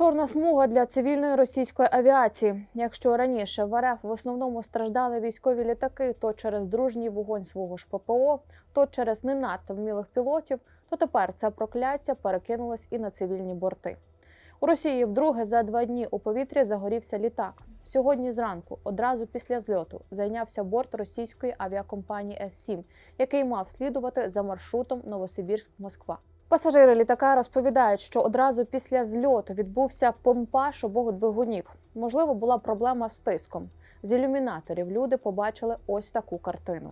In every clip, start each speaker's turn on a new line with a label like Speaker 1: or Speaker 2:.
Speaker 1: Чорна смуга для цивільної російської авіації. Якщо раніше в РФ в основному страждали військові літаки, то через дружній вогонь свого ж ППО, то через не надто вмілих пілотів, то тепер це прокляття перекинулось і на цивільні борти. У Росії вдруге за два дні у повітрі загорівся літак. Сьогодні зранку, одразу після зльоту, зайнявся борт російської авіакомпанії С-7, який мав слідувати за маршрутом Новосибірськ-Москва. Пасажири літака розповідають, що одразу після зльоту відбувся помпаж обох двигунів. Можливо, була проблема з тиском. З ілюмінаторів люди побачили ось таку картину.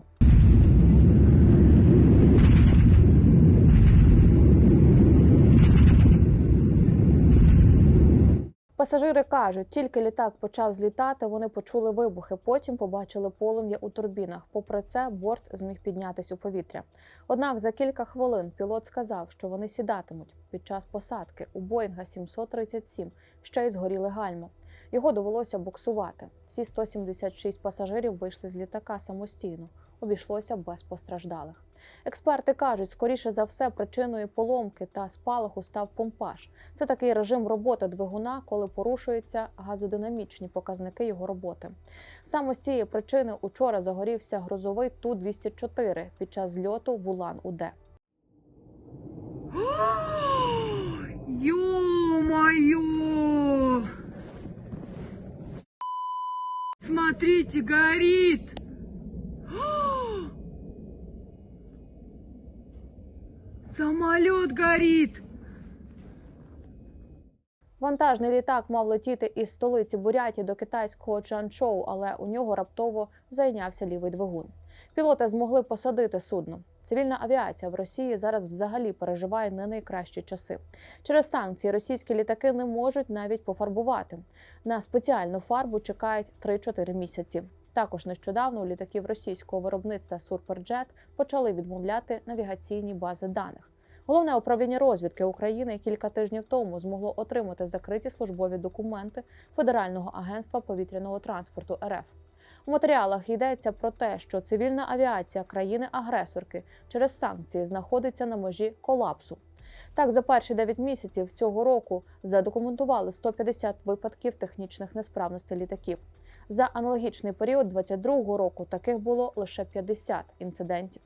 Speaker 1: Пасажири кажуть, тільки літак почав злітати, вони почули вибухи. Потім побачили полум'я у турбінах. Попри це, борт зміг піднятись у повітря. Однак за кілька хвилин пілот сказав, що вони сідатимуть під час посадки у Боїнга 737 ще й згоріли гальма. Його довелося буксувати. Всі 176 пасажирів вийшли з літака самостійно. Обійшлося без постраждалих. Експерти кажуть, скоріше за все, причиною поломки та спалаху став помпаж. Це такий режим роботи двигуна, коли порушуються газодинамічні показники його роботи. Саме з цієї причини учора загорівся грузовий Ту-204 під час зльоту в Улан-Уде.
Speaker 2: Ё-моё! Смотрите, горит! Самолет горит!
Speaker 1: Вантажний літак мав летіти із столиці Буряті до китайського Чанчоу, але у нього раптово зайнявся лівий двигун. Пілоти змогли посадити судно. Цивільна авіація в Росії зараз взагалі переживає не найкращі часи. Через санкції російські літаки не можуть навіть пофарбувати. На спеціальну фарбу чекають 3-4 місяці. Також нещодавно у літаків російського виробництва Сурперджет почали відмовляти навігаційні бази даних. Головне управління розвідки України кілька тижнів тому змогло отримати закриті службові документи Федерального агентства повітряного транспорту РФ. У матеріалах йдеться про те, що цивільна авіація країни-агресорки через санкції знаходиться на межі колапсу. Так, за перші 9 місяців цього року задокументували 150 випадків технічних несправностей літаків. За аналогічний період 2022 року таких було лише 50 інцидентів.